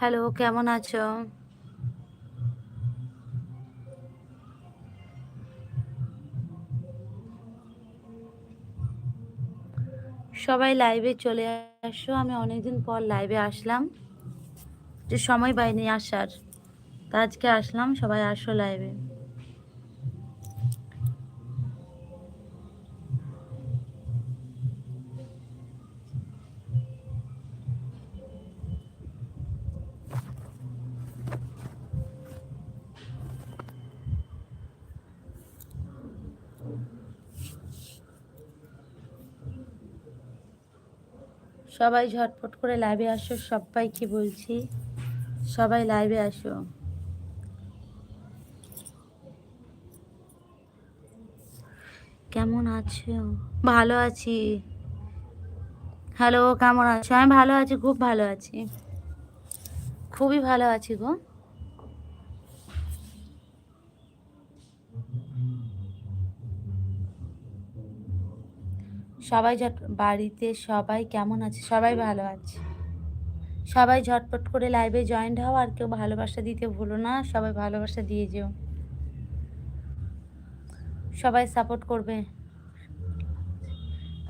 Hello, কেমন আছো? সবাই লাইভে চলে আসো। আমি অনেকদিন পর লাইভে আসলাম। যে সময় পাইনি আসার, তা আজকে আসলাম, সবাই আসো লাইভে সবাই ঝটপট করে লাইভে আসো, সবাইকে বলছি, সবাই লাইভে আসো। কেমন আছো? ভালো আছি। হ্যালো কেমন আছো? আমি ভালো আছি, খুব ভালো আছি। খুবই ভালো আছি গো। সবাই ঝট, বাড়িতে সবাই কেমন আছে? সবাই ভালো আছে। সবাই ঝটপট করে লাইভে জয়েন্ট হও, আর কেউ ভালোবাসা দিতে ভুলো না। সবাই ভালোবাসা দিয়ে যেও। সবাই সাপোর্ট করবে।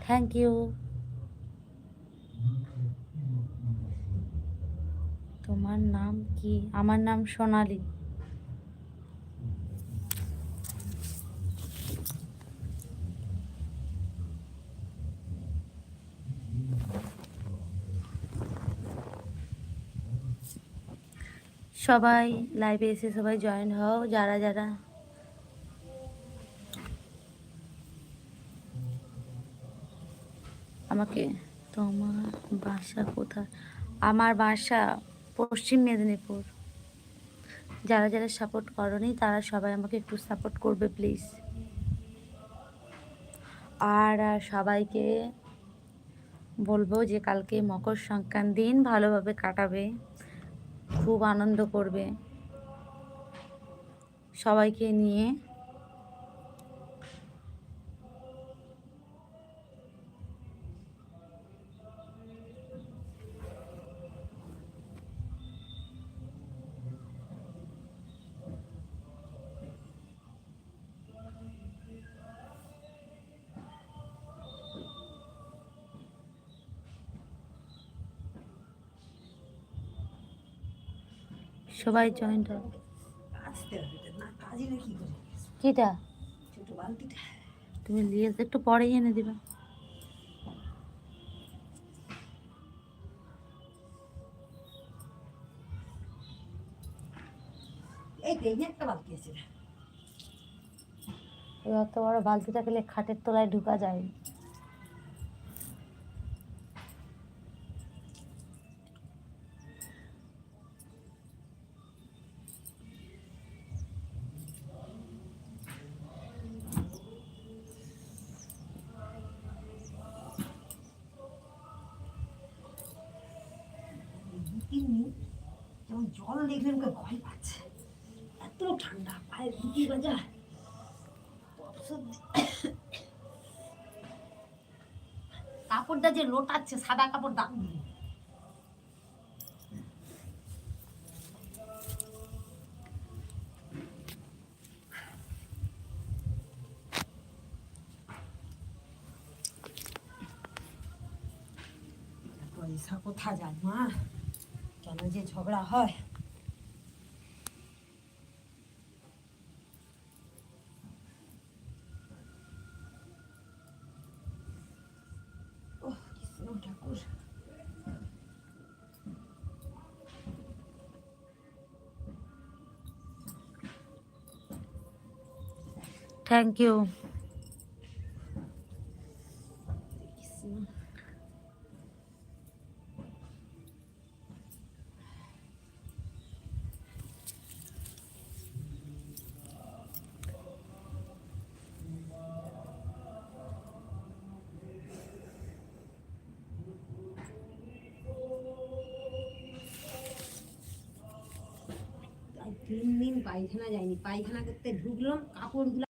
থ্যাংক ইউ তোমার নাম কি? আমার নাম সোনালি। সবাই লাইভে এসে সবাই জয়েন হও, যারা যারা। আমাকে তোমার বাসা কোথায়? আমার বাসা পশ্চিম মেদিনীপুর। যারা যারা সাপোর্ট করনি, তারা সবাই আমাকে একটু সাপোর্ট করবে প্লিজ আর সবাইকে বলব যে, কালকে মকর সংক্রান্তি দিন ভালোভাবে কাটাবে। খুব আনন্দ করবে সবাইকে নিয়ে। সবাই জয়েন্ট হবে। কিটা? তুমি নিয়ে একটু পরেই এনে দিবা। এই তো একটা বালতি আছে। রে। এই অত বড় বালতিটা গেলে খাটের তলায় ঢুকা যায় জল দেখলে আমাকে ভয় পাচ্ছে। এত ঠান্ডা, পায়ে রুটি বাজা। কাপড়টা যে লোটাচ্ছে, সাদা কাপড় দাম পয়সা কোথা যায়, মা? 我那鸡瞧不了好。哦，你是弄点故事。তিন দিন পায়খানা যায়নি। পায়খানা করতে ঢুকলাম কাপড়গুলো